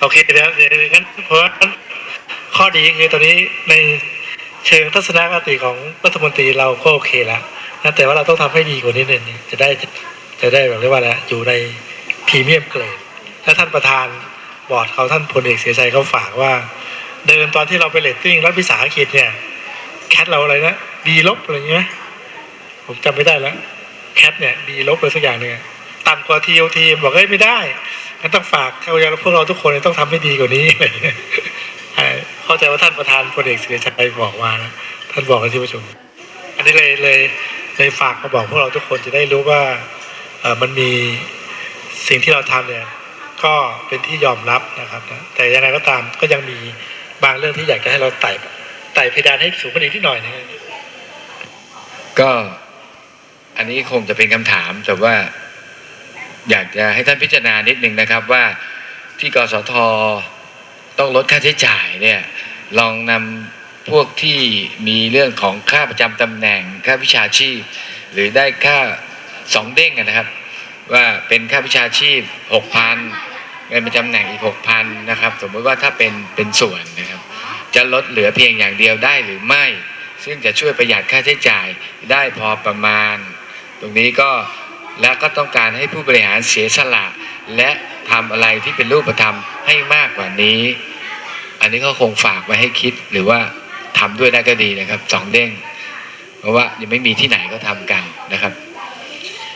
โอเคเดี๋ยวเดี๋ยวงั้นเพราะว่าข้อดีคือตอนนี้ในเชิงทัศนคติของรัฐมนตรีเราก็โอเคแล้วนะแต่ว่าเราต้องทำให้ดีกว่านี้หนึ่งจะได้จะได้แบบเรียกว่าอะไรอยู่ในพรีเมียมเกรดและท่านประธานบอร์ดเขาท่านพลเอกเสียชัยเขาฝากว่า เดิมตอนที่เราไปเลตติ้งรัฐวิสาหกิจเนี่ยแคทเราอะไรนะดีลบอะไรเงี้ยผมจำไม่ได้แล้วแคทเนี่ยดีลบเลยสักอย่างเนี่ยต่ำกว่าทีโอทีบอกเฮ้ยไม่ได้ งั้นต้องฝากเขาอย่าพวกเราทุกคนต้องทำให้ดีกว่านี้อะไรเงี้ยเข้าใจว่าท่านประธานพลเอกเสียชัยบอกมานะท่านบอกในที่ประชุม อันนี้เลยเลยเลยฝากมาบอกพวกเราทุกคนจะได้รู้ว่าเออมันมีสิ่งที่เราทำเนี่ยก็เป็นที่ยอมรับนะครับนะแต่ยังไงก็ตามก็ยังมีบางเรื่องที่อยากจะให้เราไต่ไต่เพดานให้สูงกว่านี้ที่หน่อยนึงก็อันนี้คงจะเป็นคำถามแต่ว่า อยากจะให้ท่านพิจารณานิดนึงนะครับว่าที่กสทต้องลดค่าใช้จ่ายเนี่ยลองนำพวกที่มีเรื่องของค่าประจำตำแหน่งค่าวิชาชีพ หรือได้ค่าสองเด้งนะครับ ว่าเป็นค่าวิชาชีพหกพันเงินประจำตำแหน่งอีกหกพันนะครับ สมมติว่าถ้าเป็นเป็นส่วนนะครับ จะลดเหลือเพียงอย่างเดียวได้หรือไม่ ซึ่งจะช่วยประหยัดค่าใช้จ่ายได้พอประมาณ ตรงนี้ก็ และก็ต้องการให้ผู้บริหารเสียสละ และทำอะไรที่เป็นรูปธรรมให้มากกว่านี้ อันนี้ก็คงฝากไว้ให้คิดหรือว่าทำด้วยได้ก็ดีนะครับสองเด้ง เพราะว่ายังไม่มีที่ไหนก็ทำกันนะครับ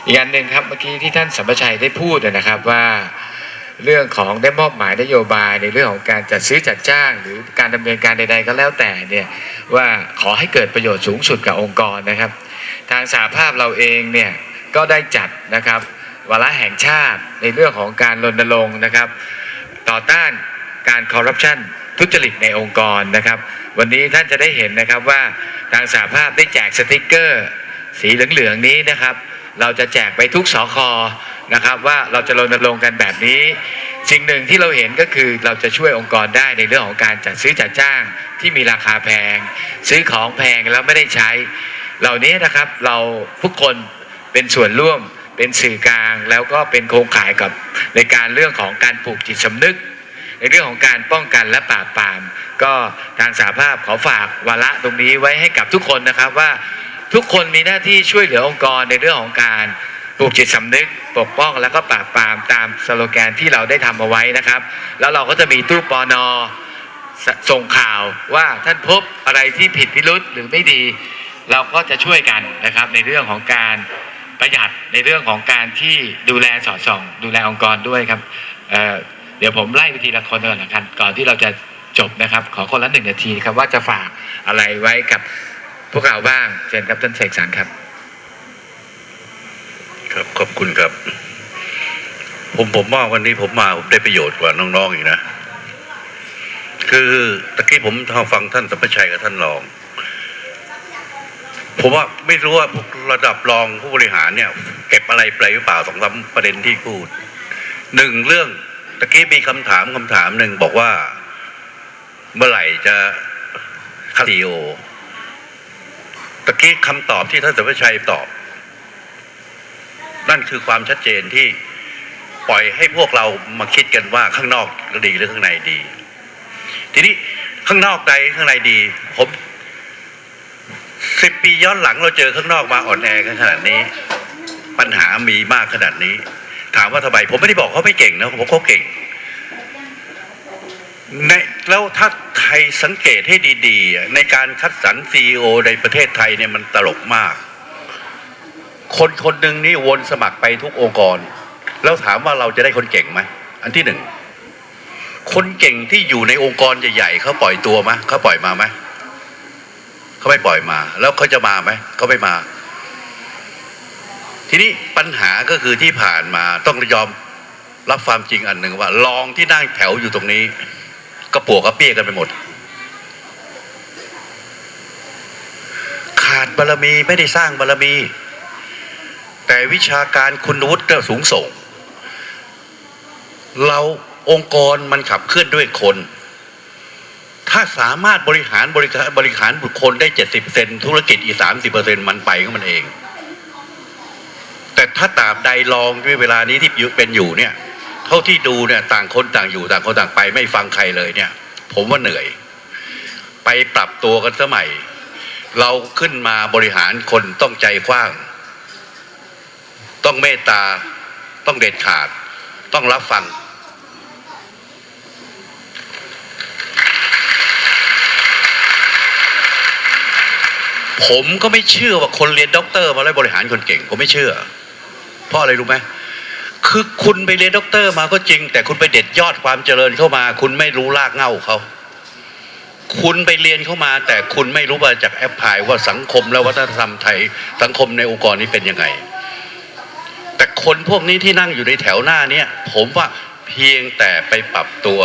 อีกอันหนึ่งครับเมื่อกี้ที่ท่านสัมปชัยได้พูดนะครับว่าเรื่องของได้มอบหมายนโยบายในเรื่องของการจัดซื้อจัดจ้าง หรือการดำเนินการใด ๆ ก็แล้วแต่เนี่ยว่าขอให้เกิดประโยชน์สูงสุดกับองค์กรนะครับ ทางสาภาพเราเองเนี่ย ก็ได้จัดนะครับวาระแห่งชาติในเรื่องของการรณรงค์นะครับ ต่อต้านการคอร์รัปชันทุจริตในองค์กรนะครับ วันนี้ท่านจะได้เห็นนะครับว่าทางสาภาพได้แจกสติกเกอร์ สีเหลืองๆนี้นะครับ เราจะแจกไปทุกสอคอนะครับว่าเราจะรณรงค์กันแบบนี้ สิ่งหนึ่งที่เราเห็นก็คือเราจะช่วยองค์กรได้ในเรื่องของการจัดซื้อจัดจ้างที่มีราคาแพง ซื้อของแพงแล้วไม่ได้ใช้ เหล่านี้นะครับเราทุกคน เป็นส่วนร่วมเป็นสื่อกลาง แล้วก็เป็นโครงข่ายกับในการเรื่องของการปลูกจิตสำนึก ในเรื่องของการป้องกันและปราบปราม ก็ทางสาภาพขอฝากวาระตรงนี้ไว้ให้กับทุกคนนะครับว่าทุกคนมีหน้าที่ช่วยเหลือองค์กรในเรื่องของการปลูกจิตสำนึก ปกป้องแล้วก็ปราบปรามตามสโลแกนที่เราได้ทำเอาไว้นะครับ แล้วเราก็จะมีตู้ปอนอสส่งข่าวว่าท่านพบอะไรที่ผิดพิรุษหรือไม่ดี เราก็จะช่วยกันนะครับในเรื่องของการ ประหยัดในเรื่องของการที่ดูแลสอดส่อง ดูแลองค์กรด้วยครับเเดี๋ยวผมไล่ไปทีละคนก่อนนะครับก่อนที่เราจะจบนะครับ ขอคนละหนึ่งนาทีครับว่าจะฝากอะไรไว้กับพวกเราบ้างเชิญครับท่านเสกสรรครับ ครับขอบคุณครับ ผมผมว่าวันนี้ผมมาผมได้ประโยชน์กว่าน้องๆอีกนะ คือตะกี้ผมฟังท่านสัมปชัยกับท่านรอง ผมว่าไม่รู้ว่าพวกระดับรองผู้บริหารเนี่ย เก็บอะไรไปหรือเปล่าสองสามประเด็นที่พูดหนึ่งเรื่องตะกี้มีคำถามคำถามหนึ่งบอกว่า เมื่อไหร่จะคาซีโอตะกี้คำตอบที่ท่านสัมปชัยตอบ นั่นคือความชัดเจนที่ปล่อยให้พวกเรามาคิดกันว่าข้างนอกดีหรือข้างในดี ทีนี้ข้างนอกใดข้างในดี ผม สิบปีย้อนหลังเราเจอข้างนอกมาอ่อนแอกันขนาดนี้ ปัญหามีมากขนาดนี้ ถามว่าทำไมผมไม่ได้บอกเขาไม่เก่งนะผมเขาเก่งในแล้วถ้าใครสังเกตให้ดีๆ ในการคัดสรรซีอในประเทศไทยเนี่ยมันตลกมาก คนคนหนึ่งนี่วนสมัครไปทุกองค์กร แล้วถามว่าเราจะได้คนเก่งไหมอันที่หนึ่ง คนเก่งที่อยู่ในองค์กรใหญ่ๆเขาปล่อยตัวไหมเขาปล่อยมาไหม เขาไม่ปล่อยมา แล้วเขาจะมาไหมเขาไม่มา ทีนี้ปัญหาก็คือที่ผ่านมาต้องยอมรับความจริงอันหนึ่งว่า รองที่นั่งแถวอยู่ตรงนี้ก็ปวกกระเปี้ยกันไปหมด ขาดบารมีไม่ได้สร้างบารมี แต่วิชาการคุณวุฒิก็สูงส่ง เราองค์กรมันขับเคลื่อนด้วยคน ถ้าสามารถบริหารบริการบริหารบุคคลได้เจ็ดสิบเซนธุรกิจอีสามสิบเปอร์เซ็นมันไปของมันเอง แต่ถ้าตราบใดลองด้วยเวลานี้ที่ยู่เป็นอยู่เนี่ยเท่าท่าที่ดูเนี่ยต่างคนต่างอยู่ต่างคนต่างไปไม่ฟังใครเลยเนี่ย ผมว่าเหนื่อย ไปปรับตัวกันสมัย เราขึ้นมาบริหารคนต้องใจกว้าง ต้องเมตตาต้องเด็ดขาด ต้องรับฟัง ผมก็ไม่เชื่อว่าคนเรียนด็อกเตอร์มาแล้วบริหารคนเก่ง ผมไม่เชื่อ เพราะอะไรรู้ไหมคือคุณไปเรียนด็อกเตอร์มาก็จริง แต่คุณไปเด็ดยอดความเจริญเข้ามา คุณไม่รู้รากเหง้าเขาคุณไปเรียนเข้ามา แต่คุณไม่รู้ว่าจากแอปพลายว่าสังคมและวัฒนธรรมไทย สังคมในองค์กรนี้เป็นยังไง แต่คนพวกนี้ที่นั่งอยู่ในแถวหน้าเนี้ยผมว่าเพียงแต่ไปปรับตัว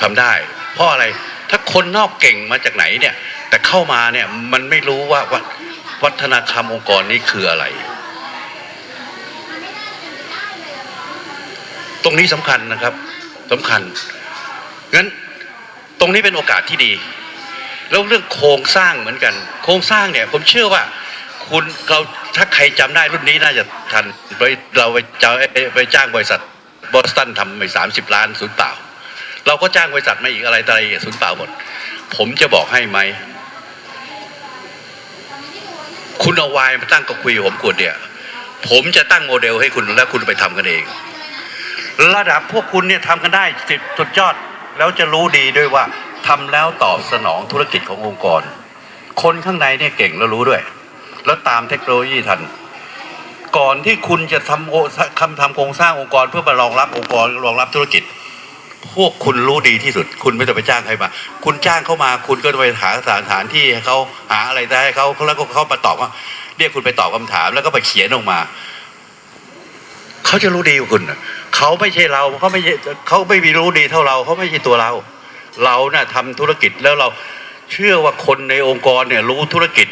ทำได้ เพราะอะไร ถ้าคนนอกเก่งมาจากไหนเนี่ย แต่เข้ามาเนี่ยมันไม่รู้ว่าวัฒวัฒนธรรมองค์กรนี้คืออะไร ตรงนี้สำคัญนะครับสำคัญงั้นตรงนี้เป็นโอกาสที่ดี แล้วเรื่องโครงสร้างเหมือนกัน โครงสร้างเนี่ย ผมเชื่อว่า คุณเราถ้าใครจำได้รุ่นนี้น่าจะทันไปเราไปจะไปจ้างบริษัทบอสตันทำไปสามสิบล้านศูนย์เปล่า เราก็จ้างบริษัทมาอีกอะไรอะไรศูนย์เปล่าหมดผมจะบอกให้ไหม คุณเอาวายมาตั้งก็คุยผมขวดเดียวผมจะตั้งโมเดลให้คุณแล้วคุณไปทำกันเอง ระดับพวกคุณเนี่ยทำกันได้สิบสุดยอด แล้วจะรู้ดีด้วยว่าทำแล้วตอบสนองธุรกิจขององค์กร คนข้างในเนี่ยเก่งแล้วรู้ด้วย แล้วตามเทคโนโลยีทัน ก่อนที่คุณจะทำโอคำทำโครงสร้างองค์กรเพื่อมารองรับองค์กรรองรับธุรกิจ พวกคุณรู้ดีที่สุด คุณไม่ต้องไปจ้างใครมา คุณจ้างเข้ามา คุณก็ไปหาสถานที่ให้เขาหาอะไรได้ให้เขาแล้วก็เขามาตอบว่าเรียกคุณไปตอบคำถาม แล้วก็ไปเขียนออกมาเขาจะรู้ดีกว่าคุณเขาไม่ใช่เราเขาไม่เขาไม่มีรู้ดีเท่าเราเขาไม่ใช่ตัวเรา เราน่ะทำธุรกิจแล้วเราเชื่อว่าคนในองค์กรเนี่ย รู้ธุรกิจ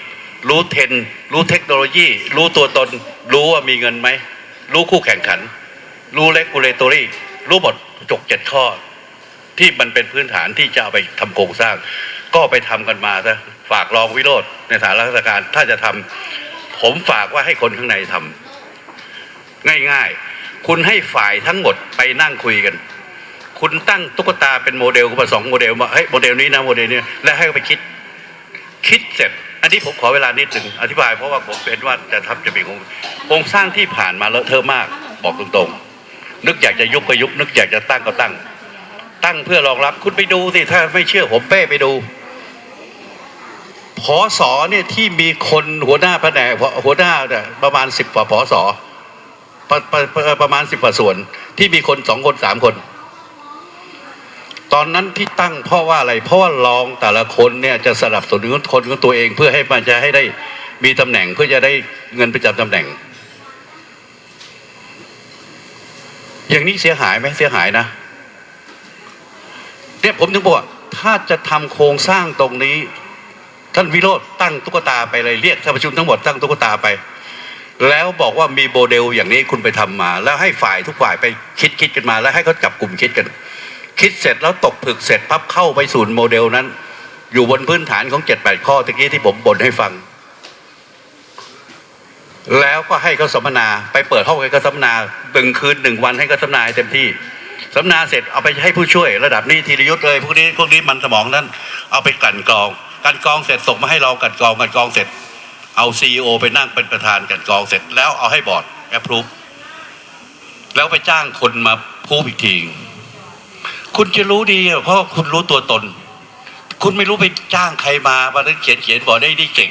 รู้เทรนด์รู้เทคโนโลยี รู้ตัวตน รู้ว่ามีเงินไหม รู้คู่แข่งขัน รู้เลกูเลตอรี่รู้หมด จกเจ็ดข้อ ที่มันเป็นพื้นฐานที่จะเอาไปทำโครงสร้าง ก็ไปทำกันมาซะฝากรองวิโรธในฐานราชการถ้าจะทำผมฝากว่าให้คนข้างในทำง่ายๆ คุณให้ฝ่ายทั้งหมดไปนั่งคุยกัน คุณตั้งตุ๊กตาเป็นโมเดลขึ้นมาสองโมเดลมาเฮ้ยโมเดลนี้นะโมเดลนี้แล้วให้ไปคิด คิดเสร็จ อันนี้ผมขอเวลานิดหนึ่งอธิบายเพราะว่าผมเป็นว่าจะทำจะเป็นโครงโครงสร้างที่ผ่านมาเลอะเทอะมากบอกตรงๆ นึกอยากจะยุบก็ยุบนึกอยากจะตั้งก็ตั้ง ตั้งเพื่อรองรับคุณไปดูสิถ้าไม่เชื่อผมเป้ไปดูพอสอเนี่ยที่มีคนหัวหน้าแผนกหัวหน้าเนี่ยประมาณสิบกว่าพอสอประประประประมาณสิบกว่าส่วน ที่มีคนสองคนสามคน ตอนนั้นที่ตั้งเพราะว่าอะไร เพราะว่ารองแต่ละคนเนี่ยจะสนับสนุนคนของตัวเองเพื่อให้มันจะให้ได้มีตำแหน่งเพื่อจะได้เงินประจำตำแหน่ง อย่างนี้เสียหายไหมเสียหายนะเนี่ยผมถึงบอกว่าถ้าจะทำโครงสร้างตรงนี้ ท่านวิโรธตั้งตุ๊กตาไปเลยเรียกท่านประชุมทั้งหมดตั้งตุ๊กตาไป แล้วบอกว่ามีโมเดลอย่างนี้คุณไปทำมา แล้วให้ฝ่ายทุกฝ่ายไปคิดคิดกันมา แล้วให้เขาจับกลุ่มคิดกัน คิดเสร็จแล้วตกผึกเสร็จพับเข้าไปสู่โมเดลนั้น อยู่บนพื้นฐานของเจ็ดแปดข้อตะกี้ที่ผมบ่นให้ฟัง แล้วก็ให้เขาสัมมนาไปเปิดห้องให้เขาสัมมนาหนึ่งคืนหนึ่งวันให้เขาสัมมนาเต็มที่สัมมนาเสร็จเอาไปให้ผู้ช่วยระดับนี้ธีรยุทธ์เลยพวกนี้พวกนี้มันสมองนั้นเอาไปกลั่นกรองกันกรองเสร็จส่งมาให้เรากันกรองกันกรองเสร็จ เอาซีอไปนั่งเป็นประธานกันกรองเสร็จ แล้วเอาให้บอร์ดแอปพรูฟแล้วไปจ้างคนมาพูดอีกทีคุณจะรู้ดีเพราะคุณรู้ตัวตน คุณไม่รู้ไปจ้างใครมาวันนั้นเขียนเขียนบอกได้ดีเก่ง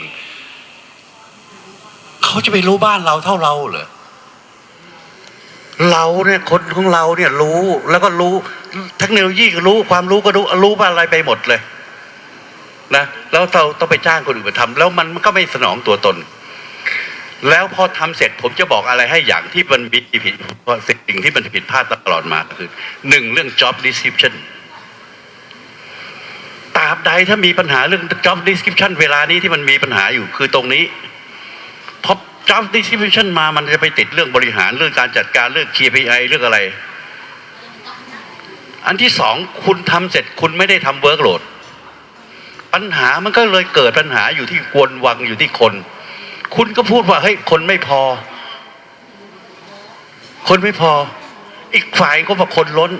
เขาจะไปรู้บ้านเราเท่าเราเหรอเราเนี่ยคนของเราเนี่ยรู้แล้วก็รู้เทคโนโลยีก็รู้ความรู้ก็รู้รู้ว่าอะไรไปหมดเลย นะแล้วเราต้องไปจ้างคนอื่นมาทำแล้วมันก็ไม่สนองตัวตน แล้วพอทำเสร็จผมจะบอกอะไรให้อย่างที่มันมีผิดเพราะสิ่งที่มันผิดพลาดตลอดมาคือหนึ่งเรื่อง job description ตราบใดถ้ามีปัญหาเรื่อง job description เวลานี้ที่มันมีปัญหาอยู่คือตรงนี้ พอ job description มามันจะไปติดเรื่องบริหารเรื่องการจัดการเรื่อง KPI เรื่องอะไร อันที่สองคุณทำเสร็จคุณไม่ได้ทำ workload ปัญหามันก็เลยเกิดปัญหาอยู่ที่กวนวังอยู่ที่คน คุณก็พูดว่าเฮ้ยคนไม่พอ คนไม่พอ อีกฝ่ายก็บอกคนล้น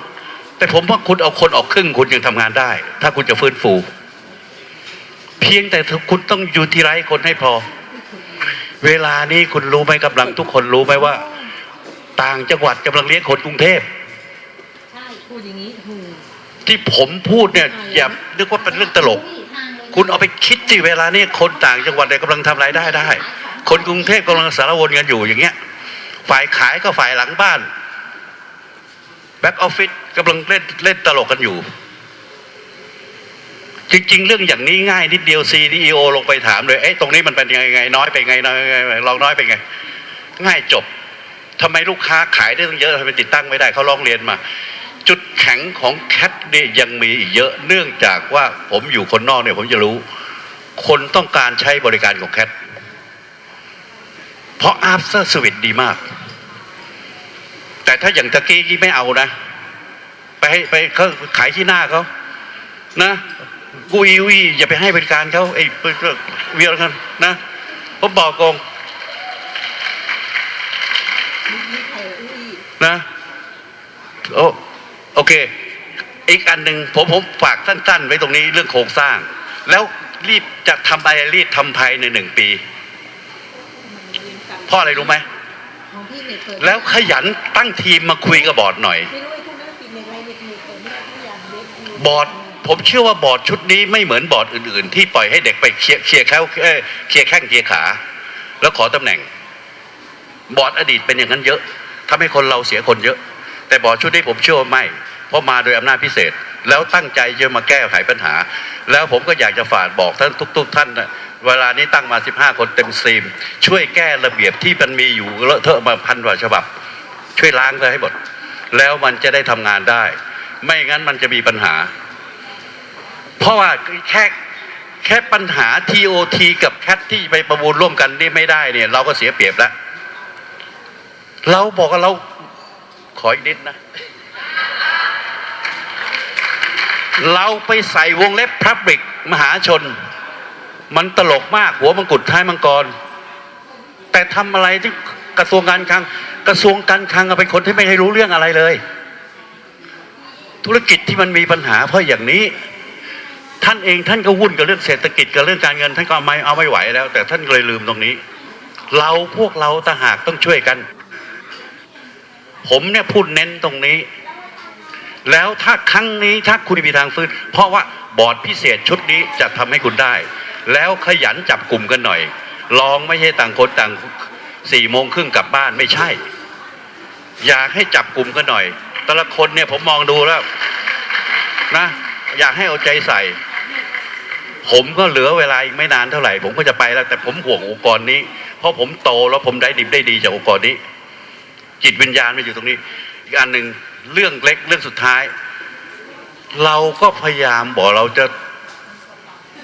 แต่ผมว่าคุณเอาคนออกครึ่งคุณยังทำงานได้ ถ้าคุณจะฟื้นฟู เพียงแต่คุณต้องอยู่ที่ไรคนให้พอ เวลานี้คุณรู้ไหมกำลังทุกคนรู้ไหมว่า ต่างจังหวัดกำลังเลี้ยงคนกรุงเทพใช่พูดอย่างนี้ถูกที่ผมพูดเนี่ยอย่านึกว่าเป็นเรื่องตลก คุณเอาไปคิดที่เวลานี้คนต่างจังหวัดเนี่ยกำลังทำรายได้ได้ คนกรุงเทพกำลังสารวนกันอยู่อย่างเงี้ย ฝ่ายขายก็ฝ่ายหลังบ้านแบ็กออฟฟิศกำลังเล่นเล่นตลกกันอยู่ จริง ๆ เรื่องอย่างนี้ง่ายนิดเดียว CDO ลงไปถามเลยเอ้ยตรงนี้มันเป็นยังไงน้อยไปไงน้อยไงลองน้อยไปไง ง่ายจบทำไมลูกค้าขายได้ตั้งเยอะทำไมติดตั้งไม่ได้เขาร้องเรียนมา จุดแข็งของแคทเนี่ยยังมีอีกเยอะเนื่องจากว่าผมอยู่คนนอกเนี่ยผมจะรู้ คนต้องการใช้บริการของแคทเพราะ after service ดีมาก แต่ถ้าอย่างตะกี้ที่ไม่เอานะ ไปให้ไปเขาขายที่หน้าเขานะ กุยวีอย่าไปให้บริการเขาไอ้เพื่อนเวียร์กันนะผมบอกกงมีใครอุ้ยนะโอโอเค อีกอันหนึ่งผมผมฝากสั้น ๆ ไว้ตรงนี้เรื่องโครงสร้าง แล้วรีบจะทำอะไรรีบทำภายในหนึ่งปีเพราะอะไรรู้ไหมของพี่เน็ตเปิดแล้วขยันตั้งทีมมาคุยกับบอร์ดหน่อยไม่รู้ไอ้พวกนั้นปิดเน็ตอะไรเน็ตเน็ตเปิดไม่ได้ทุกอย่างเว็บมีบอร์ด ผมเชื่อว่าบอร์ดชุดนี้ไม่เหมือนบอร์ดอื่น ๆ ที่ปล่อยให้เด็กไปเคลียร์เคลียร์แข้วเคลียร์แข้งเคลียร์ขา แล้วขอตำแหน่ง บอร์ดอดีตเป็นอย่างนั้นเยอะทำให้คนเราเสียคนเยอะ แต่บอร์ดชุดนี้ผมเชื่อว่าไม่ เพราะมาโดยอำนาจพิเศษ แล้วตั้งใจจะมาแก้ไขปัญหา แล้วผมก็อยากจะฝากบอกท่านทุก ๆ ท่านนะเวลานี้ตั้งมา 15 คนเต็มซีม ช่วยแก้ระเบียบที่มันมีอยู่เลอะเทอะมาพันกว่าฉบับ ช่วยล้างเลยให้หมด แล้วมันจะได้ทำงานได้ ไม่งั้นมันจะมีปัญหา เพราะว่าแค่แค่ปัญหา TOT กับแคทที่ไปประมูลร่วมกันนี่ไม่ได้เนี่ย เราก็เสียเปรียบแล้ว เราบอกว่าเราขออีกนิดนะ เราไปใส่วงเล็บพับริกมหาชน มันตลกมากหัวมังกุฎท้ายมังกร แต่ทำอะไรที่กระทรวงการคลัง กระทรวงการคลังเป็นคนที่ไม่ให้รู้เรื่องอะไรเลย ธุรกิจที่มันมีปัญหาเพราะอย่างนี้ ท่านเองท่านก็วุ่นกับเรื่องเศรษฐกิจกับเรื่องการเงินท่านก็ไม่เอาไม่ไหวแล้ว แต่ท่านเลยลืมตรงนี้ เราพวกเราต่างหากต้องช่วยกัน ผมเนี่ยพูดเน้นตรงนี้ แล้วถ้าครั้งนี้ถ้าคุณมีทางฟื้น เพราะว่าบอร์ดพิเศษชุดนี้จะทำให้คุณได้ แล้วขยันจับกลุ่มกันหน่อย ลองไม่ใช่ต่างคนต่างสี่โมงครึ่งกลับบ้านไม่ใช่ อยากให้จับกลุ่มกันหน่อย แต่ละคนเนี่ยผมมองดูแล้วนะอยากให้เอาใจใส่ ผมก็เหลือเวลาอีกไม่นานเท่าไหร่ ผมก็จะไปแล้ว แต่ผมห่วงองค์กรนี้ เพราะผมโตแล้วผมได้ดิบได้ดีจากองค์กรนี้ จิตวิญญาณมันอยู่ตรงนี้ อีกอันหนึ่งเรื่องเล็กเรื่องสุดท้าย เราก็พยายามบอกเราจะ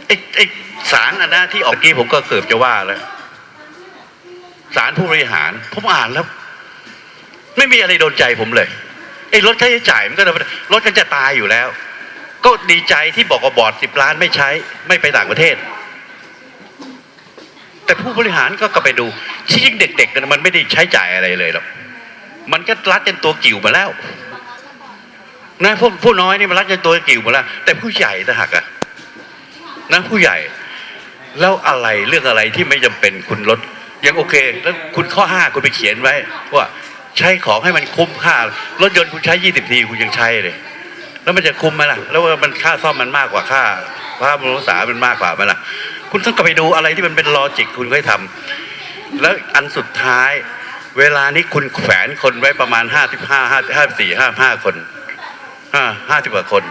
ไอ้ไอ้สารอันนะที่ออกกี้ผมก็เกือบจะว่าแล้วสารผู้บริหาร ผมอ่านแล้ว ไม่มีอะไรโดนใจผมเลยไอ้ลดค่าใช้จ่ายมันก็ลดกันจะตายอยู่แล้ว ก็ดีใจที่บอกว่าบอร์ดสิบล้านไม่ใช้ ไม่ไปต่างประเทศ แต่ผู้บริหารก็กลับไปดูที่ยิ่งเด็กๆนั้นมันไม่ได้ใช้จ่ายอะไรเลยหรอกมันก็รัดจนตัวกิ่วมาแล้วนะผู้ผู้น้อยนี่มันรัดจนตัวกิ่วมาแล้ว แต่ผู้ใหญ่ต่าหากอะนะผู้ใหญ่ แล้วอะไรเรื่องอะไรที่ไม่จำเป็นคุณลดยังโอเค แล้วคุณข้อห้าคุณไปเขียนไว้ ว่าใช้ของให้มันคุ้มค่ารถยนต์คุณใช้ยี่สิบทีคุณยังใช้เลย แล้วมันจะคุ้มไหมล่ะ แล้วว่ามันค่าซ่อมมันมากกว่าค่าค่าบรุงรักษามันมากกว่าไหมล่ะ คุณต้องกลับไปดูอะไรที่มันเป็นลอจิกคุณค่อยทำแล้วอันสุดท้าย เวลานี้คุณแขวนคนไว้ประมาณห้าสิบห้าห้าห้าสี่ห้าห้าคนห้าห้าสิบกว่าคน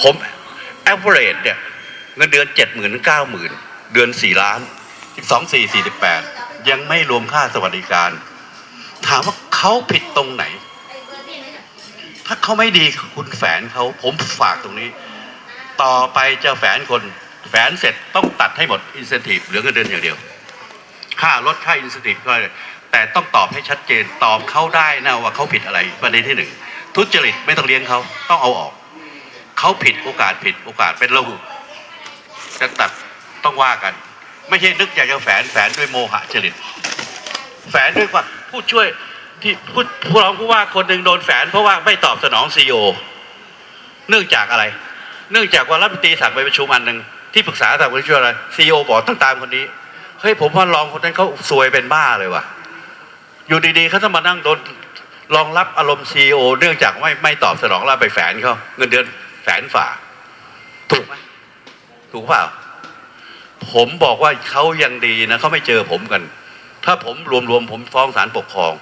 ผม average เนี่ยเงินเดือนเจ็ดหมื่นเก้าหมื่นเดือนสี่ล้านสิบสองสี่สี่สิบแปดยังไม่รวมค่าสวัสดิการ ถามว่าเขาผิดตรงไหน ถ้าเขาไม่ดีคุณแฝนเขาผมฝากตรงนี้ ต่อไปจะแฝนคน แฝนเสร็จต้องตัดให้หมดอินสแตนทีฟเหลือเงินเดือนอย่างเดียว ค่าลดค่าอินสแตนทีฟก็แต่ต้องตอบให้ชัดเจนตอบเขาได้นะว่าเขาผิดอะไรประเด็นที่หนึ่งทุจริตไม่ต้องเลี้ยงเขาต้องเอาออกเขาผิดโอกาสผิดโอกาสเป็นเราจะตัดต้องว่ากัน ไม่ใช่นึกอยากจะแฝนแฝนด้วยโมหะจริตแฝนด้วยว่าผู้ช่วย ที่ผู้ผู้รองผู้ว่าคนหนึ่งโดนแฝนเพราะว่าไม่ตอบสนองซีโอเนื่องจากอะไร เนื่องจากว่ารัฐมนตรีสั่งไปประชุมอันหนึ่งที่ปรึกษาสั่งไปประชุมอะไรซีโอบอกต้องตามคนนี้เฮ้ยผมว่ารองคนนั้นเขาซวยเป็นบ้าเลยว่ะ อยู่ดีๆเขาต้องมานั่งโดนรองรับอารมณ์ซีโอเนื่องจากไม่ไม่ตอบสนองแล้วไปแฝนเขาเงินเดือนแฝนฝ่า ถูกไหมถูกเปล่า ผมบอกว่าเขายังดีนะเขาไม่เจอผมกัน ถ้าผมรวมๆผมฟ้องศาลปกครอง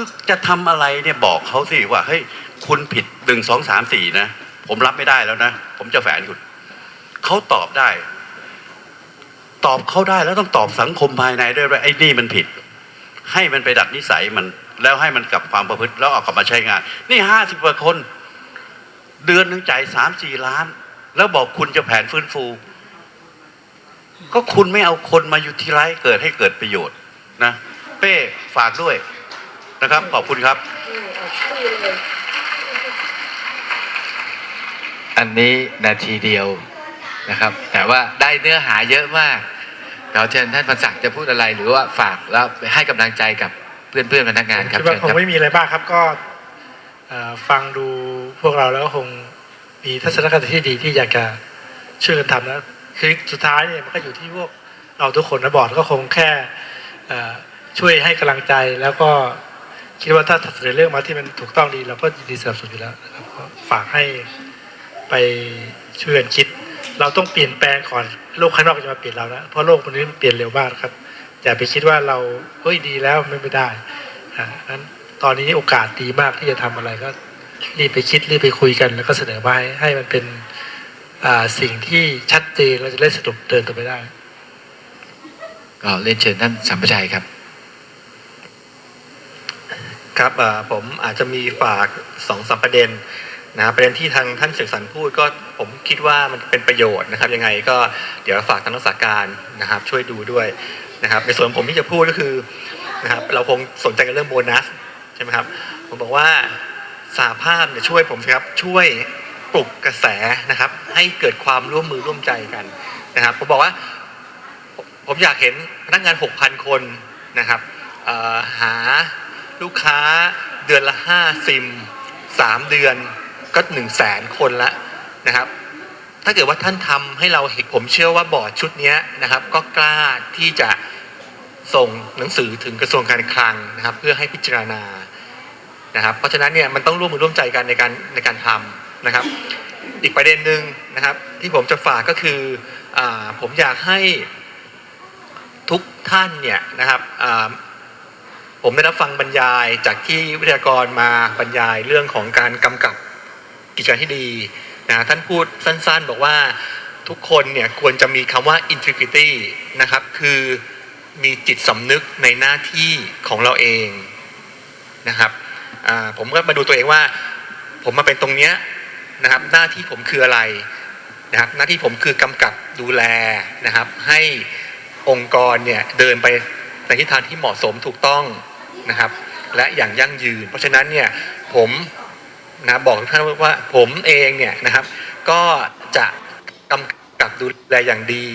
คือจะทำอะไรเนี่ยบอกเขาสิว่าเฮ้ยคุณผิดหนึ่งสองสามสี่นะ ผมรับไม่ได้แล้วนะ ผมจะแฝนคุณเขาตอบได้ ตอบเขาได้แล้วต้องตอบสังคมภายในด้วยว่าไอ้นี่มันผิด ให้มันไปดัดนิสัยมันแล้วให้มันกลับความประพฤติแล้วเอากลับมาใช้งาน นี่ห้าสิบกว่าคน เดือนหนึ่งจ่ายสามสี่ล้าน แล้วบอกคุณจะแผนฟื้นฟู ก็คุณไม่เอาคนมาอยู่ที่ไรเกิดให้เกิดประโยชน์นะ เป้ฝากด้วย นะครับ ขอบคุณครับ อันนี้นาทีเดียวนะครับ แต่ว่าได้เนื้อหาเยอะมากเราเชิญท่านประศักดิ์จะพูดอะไรหรือว่าฝากแล้วให้กำลังใจกับเพื่อนๆพนักงานครับคิดว่าเชิญคงครับไม่มีอะไรบ้างครับก็เอ่อฟังดูพวกเราแล้วก็คงมีทัศนคติที่ดีที่อยากจะช่วยกันทำนะคือสุดท้ายเนี่ยมันก็อยู่ที่พวกเราทุกคนนะบอร์ดก็คงแค่เอ่อช่วยให้กำลังใจแล้วก็ คิดว่าถ้าเสนอเรื่องมาที่มันถูกต้องดีเราก็ยินดีสนับสนุนอยู่แล้วนะครับก็ฝากให้ไปช่วยกันคิด เราต้องเปลี่ยนแปลงก่อนโลกข้างนอกจะมาเปลี่ยนเรานะเพราะโลกมันนี้มันเปลี่ยนเร็วมากครับอย่าไปคิดว่าเราเฮ้ยดีแล้วไม่ไม่ได้อ่านั้นตอนนี้โอกาสดีมากที่จะทำอะไรก็รีบไปคิดรีบไปคุยกันแล้วก็เสนอมาให้ให้มันเป็นอ่าสิ่งที่ชัดเจนเราจะได้สรุปเดินต่อไปได้ ก็เรียนเชิญท่านสัมปชัยครับ ครับผมอาจจะมีฝากสองสามประเด็นนะรประเด็นที่ทางท่านเสกสรรพูดก็ผมคิดว่ามันเป็นประโยชน์นะครับ ยังไงก็เดี๋ยวฝากทางรักษาการนะครับ ช่วยดูด้วยนะครับในส่วนผมที่จะพูดก็คือนะครับเราคงสนใจกันเรื่องโบนัสใช่ไหมครับผมบอกว่าสาภาพเนี่ยช่วยผมครับช่วยปลุกกระแสนะครับ ให้เกิดความร่วมมือร่วมใจกันนะครับผมบอกว่าผมอยากเห็นพนักงาน 6,000 คนนะครับหา ลูกค้าเดือนละ 5 ซิม 3 เดือนก็1 0 0 0 0แสนคนละนะครับ ถ้าเกิดว่าท่านทำให้เราเห็นผมเชื่อว่าบอร์ดชุดนี้นะครับ ก็กล้าที่จะส่งหนังสือถึงกระทรวงการคลังนะครับ เพื่อให้พิจารณานะครับ เพราะฉะนั้นเนี่ยมันต้องร่วมมือร่วมใจกันในการในการทำนะครับ อีกประเด็นหนึ่งนะครับ ที่ผมจะฝากก็คืออผมอยากให้ทุกท่านเนี่ยนะครับ ผมได้รับฟังบรรยายจากที่วิทยากรมาบรรยายเรื่องของการกำกับกิจการที่ดีนะท่านพูดสั้นๆ บอกว่าทุกคนเนี่ยควรจะมีคำว่า integrity นะครับ คือมีจิตสำนึกในหน้าที่ของเราเองนะครับผมก็มาดูตัวเองว่า ผมมาเป็นตรงเนี้ยนะครับหน้าที่ผมคืออะไรนะครับหน้าที่ผมคือกำกับดูแลนะครับ ให้องค์กรเนี่ยเดินไปในทิศทางที่เหมาะสมถูกต้อง นะครับ และอย่างยั่งยืน เพราะฉะนั้นเนี่ยผมนะบอกทุกท่านว่าผมเองเนี่ยนะครับ ก็จะกำกับดูแลอย่างดี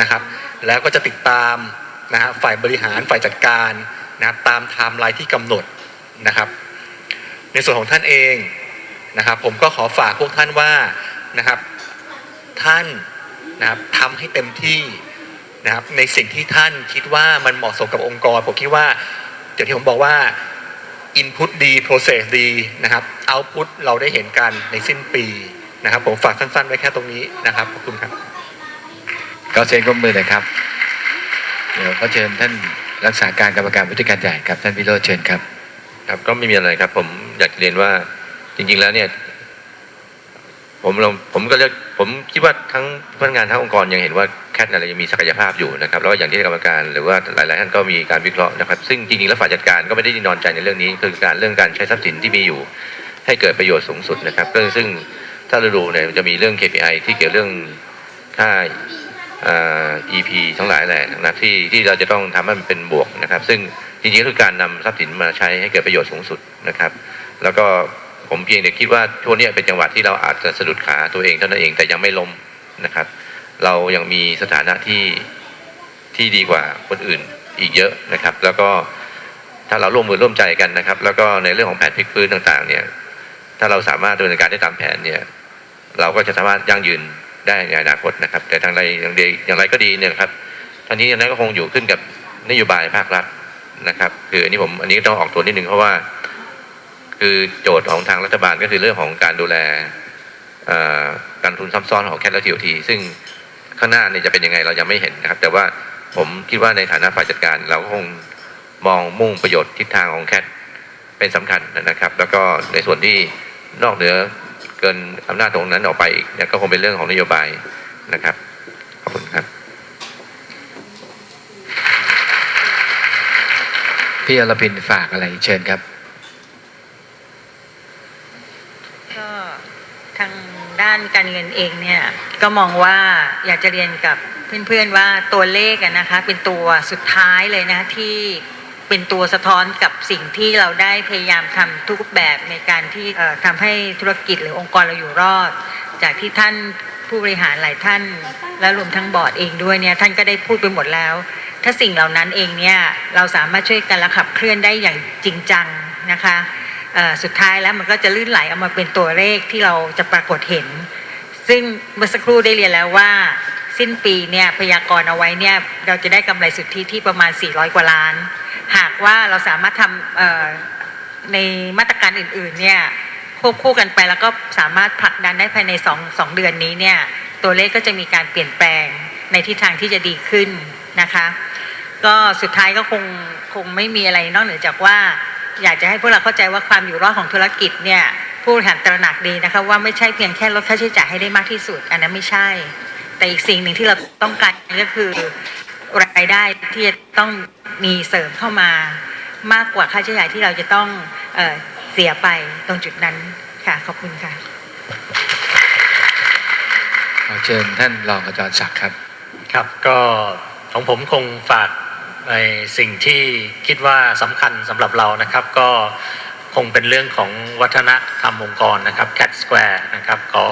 นะครับ แล้วก็จะติดตามนะฮะฝ่ายบริหารฝ่ายจัดการนะครับตามไทม์ไลน์ที่กำหนดนะครับ ในส่วนของท่านเองนะครับ ผมก็ขอฝากพวกท่านว่านะครับท่านนะครับทำให้เต็มที่นะครับในสิ่งที่ท่านคิดว่ามันเหมาะสมกับองค์กร ผมคิดว่า อย่างที่ผมบอกว่า Input ดี Process ดีนะครับ Output เราได้เห็นกันในสิ้นปีนะครับ ผมฝากสั้น ๆ ไว้แค่ตรงนี้นะครับขอบคุณครับก็เชิญก้มมือหน่อยครับ เดี๋ยวก็เชิญท่านรักษาการกรรมการผู้จัดการใหญ่ครับท่านวิโรจน์เชิญครับ ครับก็ไม่มีอะไรครับผมอยากจะเรียนว่าจริงๆแล้วเนี่ย ผมลองผมก็เลือกผมคิดว่าทั้งพนักงานทั้งองค์กรยังเห็นว่าแคทอะไรยังมีศักยภาพอยู่นะครับแล้วก็อย่างที่กรรมการหรือว่าหลายๆท่านก็มีการวิเคราะห์นะครับ ซึ่งจริงๆแล้วฝ่ายจัดการก็ไม่ได้นอนใจในเรื่องนี้ คือการเรื่องการใช้ทรัพย์สินที่มีอยู่ ให้เกิดประโยชน์สูงสุดนะครับซึ่งถ้าเราดูเนี่ยจะมีเรื่อง KPI ที่เกี่ยวเรื่องค่าอ EP ทั้งหลายแหละนะที่ที่เราจะต้องทำให้มันเป็นบวกนะครับ ซึ่งจริงๆคือการนำทรัพย์สินมาใช้ให้เกิดประโยชน์สูงสุดนะครับ แล้วก็ ผมเพียงแต่คิดว่าช่วงนี้เป็นจังหวะที่เราอาจจะสะดุดขาตัวเองเท่านั้นเองแต่ยังไม่ล้มนะครับ เรายังมีสถานะที่ที่ดีกว่าคนอื่นอีกเยอะนะครับ แล้วก็ถ้าเราร่วมมือร่วมใจกันนะครับ แล้วก็ในเรื่องของแผนพลิกฟื้นต่างๆ เนี่ย ถ้าเราสามารถดำเนินการได้ตามแผนเนี่ย เราก็จะสามารถยั่งยืนได้ในอนาคตนะครับ แต่ทางใดอย่างใดอย่างไรก็ดีเนี่ยครับท่านี้อย่างนั้นก็คงอยู่ขึ้นกับนโยบายภาครัฐนะครับ คืออันนี้ผมอันนี้ต้องออกตัวนิดนึงเพราะว่า คือโจทย์ของทางรัฐบาลก็คือเรื่องของการดูแลการทุนซ้ำซ้อนของแคทและทีโอทีซึ่งข้างหน้าเนี่ยจะเป็นยังไงเรายังไม่เห็นนะครับ แต่ว่าผมคิดว่าในฐานะฝ่ายจัดการ เราก็คงมองมุ่งประโยชน์ทิศทางของแคทเป็นสำคัญนะครับ แล้วก็ในส่วนที่นอกเหนือเกินอำนาจตรงนั้นออกไปอีกก็คงเป็นเรื่องของนโยบายนะครับขอบคุณครับพี่อรพินฝากอะไรเชิญครับ ก็ทาง ด้านการเงินเองเนี่ยก็มองว่าอยากจะเรียนกับเพื่อนๆว่าตัวเลขนะคะเป็นตัวสุดท้ายเลยนะที่เป็นตัวสะท้อนกับสิ่งที่เราได้พยายามทำทุกแบบในการที่เอ่อทำให้ธุรกิจหรือองค์กรเราอยู่รอด จากที่ท่านผู้บริหารหลายท่าน และรวมทั้งบอร์ดเองด้วยเนี่ยท่านก็ได้พูดไปหมดแล้ว ถ้าสิ่งเหล่านั้นเองเนี่ยเราสามารถช่วยกันและขับเคลื่อนได้อย่างจริงจังนะคะ สุดท้ายแล้วมันก็จะลื่นไหลออกมาเป็นตัวเลขที่เราจะปรากฏเห็น ซึ่งเมื่อสักครู่ได้เรียนแล้วว่า สิ้นปีเนี่ยพยากรณ์เอาไว้เนี่ยเราจะได้กำไรสุทธิที่ประมาณ 400 กว่าล้าน หากว่าเราสามารถทำในมาตรการอื่นๆเนี่ยควบคู่กันไปแล้วก็สามารถผลักดันได้ภายใน2 2เดือนนี้เนี่ยตัวเลขก็จะมีการเปลี่ยนแปลงในทิศทางที่จะดีขึ้นนะคะ ก็สุดท้ายก็คงคงไม่มีอะไรนอกเหนือจากว่า อยากจะให้พวกเราเข้าใจว่าความอยู่รอดของธุรกิจเนี่ยผู้บริหารตระหนักดีนะคะว่าไม่ใช่เพียงแค่ลดค่าใช้จ่ายให้ได้มากที่สุด อันนั้นไม่ใช่ แต่อีกสิ่งหนึ่งที่เราต้องการก็คือรายได้ที่จะต้องมีเสริมเข้ามามากกว่าค่าใช้จ่ายที่เราจะต้องเออเสียไปตรงจุดนั้นค่ะขอบคุณค่ะขอเชิญท่านรองอาจารย์ศักดิ์ครับ ครับก็ของผมคงฝาก ในสิ่งที่คิดว่าสำคัญสำหรับเรานะครับ ก็คงเป็นเรื่องของวัฒนธรรมองค์กรนะครับ Cat Square นะครับขอ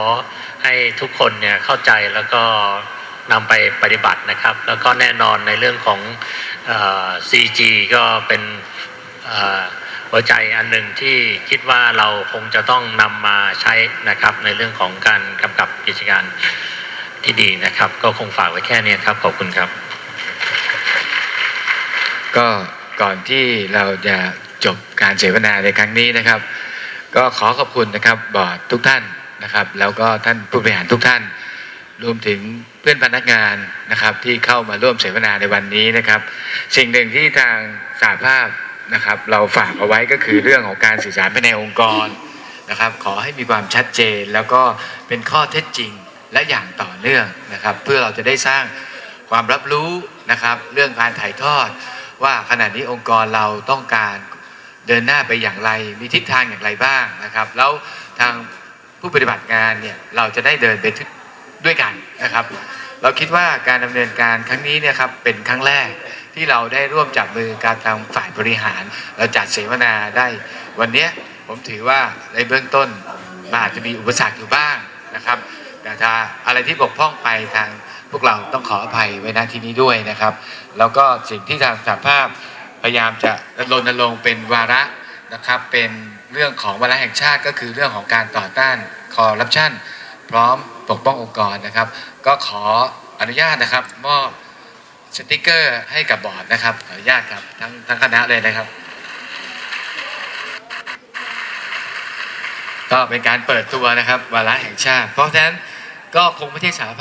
ให้ทุกคนเนี่ยเข้าใจแล้วก็นำไปปฏิบัตินะครับ แล้วก็แน่นอนในเรื่องของออ CG ก็เป็นหัวใจอันหนึ่งที่คิดว่าเราคงจะต้องนำมาใช้นะครับ ในเรื่องของการกำกับกิจการที่ดีนะครับ ก็คงฝากไว้แค่นี้ครับ ขอบคุณครับ ก็ก่อนที่เราจะจบการเสวนาในครั้งนี้นะครับ ก็ขอขอบคุณนะครับบอร์ดทุกท่านนะครับ แล้วก็ท่านผู้บริหารทุกท่าน รวมถึงเพื่อนพนักงานนะครับ ที่เข้ามาร่วมเสวนาในวันนี้นะครับ สิ่งหนึ่งที่ทางสาภาพนะครับ เราฝากเอาไว้ก็คือเรื่องของการสื่อสารภายในองค์กรนะครับ ขอให้มีความชัดเจนแล้วก็เป็นข้อเท็จจริงและอย่างต่อเนื่องนะครับ เพื่อเราจะได้สร้างความรับรู้นะครับ เรื่องการถ่ายทอด ว่าขณะนี้องค์กรเราต้องการเดินหน้าไปอย่างไร มีทิศทางอย่างไรบ้างนะครับ แล้วทางผู้ปฏิบัติงานเนี่ยเราจะได้เดินไปด้วยกันนะครับ เราคิดว่าการดำเนินการครั้งนี้เนี่ยครับเป็นครั้งแรกที่เราได้ร่วมจับมือการทางฝ่ายบริหาร เราจัดเสวนาได้วันนี้ผมถือว่าในเบื้องต้นมันอาจจะมีอุปสรรคอยู่บ้างนะครับ แต่ถ้าอะไรที่บกพร่องไปทาง พวกเราต้องขออภัยไว้ณที่นี้ด้วยนะครับ แล้วก็สิ่งที่ทางสหภาพพยายามจะรณรงค์เป็นวาระนะครับ เป็นเรื่องของวาระแห่งชาติก็คือเรื่องของการต่อต้านคอร์รัปชันพร้อมปกป้ององค์กรนะครับ ก็ขออนุญาตนะครับมอบสติกเกอร์ให้กับบอร์ดนะครับขออนุญาตครับทั้งทั้งคณะเลยนะครับ ก็เป็นการเปิดตัวนะครับวาระแห่งชาติ เพราะฉะนั้นก็คงไม่ใช่สาภ